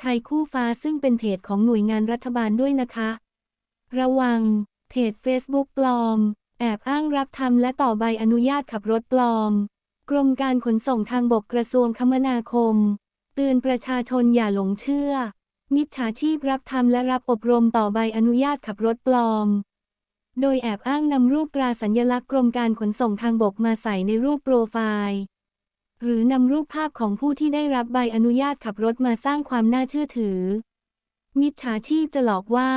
ไทยคู่ฟ้าซึ่งเป็นเพจของหน่วยงานรัฐบาลด้วยนะคะ ระวัง เพจ Facebook ปลอม แอบอ้างรับทำและต่อใบอนุญาตขับรถปลอม กรมการขนส่งทางบกกระทรวงคมนาคม เตือนประชาชนอย่าหลงเชื่อ มิจฉาชีพรับทำและรับอบรมต่อใบอนุญาตขับรถปลอม โดยแอบอ้างนำรูปตราสัญลักษณ์กรมการขนส่งทางบกมาใส่ในรูปโปรไฟล์ หรือนำรูปภาพของผู้ที่ได้รับใบอนุญาตขับรถมาสร้างความน่าเชื่อถือ มิจฉาชีพจะหลอกว่า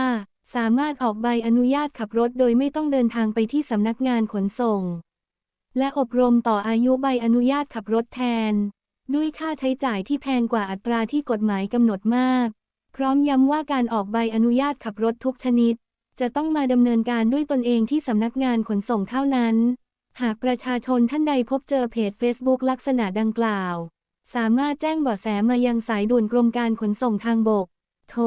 สามารถออกใบอนุญาตขับรถโดยไม่ต้องเดินทางไปที่สำนักงานขนส่ง และอบรมต่ออายุใบอนุญาตขับรถแทน ด้วยค่าใช้จ่ายที่แพงกว่าอัตราที่กฎหมายกำหนดมาก พร้อมย้ำว่าการออกใบอนุญาตขับรถทุกชนิด จะต้องมาดำเนินการด้วยตนเองที่สำนักงานขนส่งเท่านั้น หากประชาชนท่านใดพบเจอเพจ Facebook ลักษณะดังกล่าว สามารถแจ้งเบาะแสมายังสายด่วนกรมการขนส่งทางบก โทร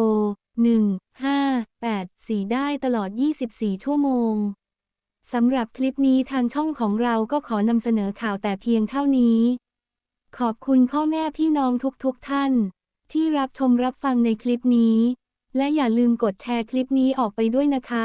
1584 ได้ตลอด 24 ชั่วโมง สำหรับคลิปนี้ทางช่องของเราก็ขอนำเสนอข่าวแต่เพียงเท่านี้ ขอบคุณพ่อแม่พี่น้องทุกๆทท่าน ที่รับชมรับฟังในคลิปนี้ และอย่าลืมกดแชร์คลิปนี้ออกไปด้วยนะคะ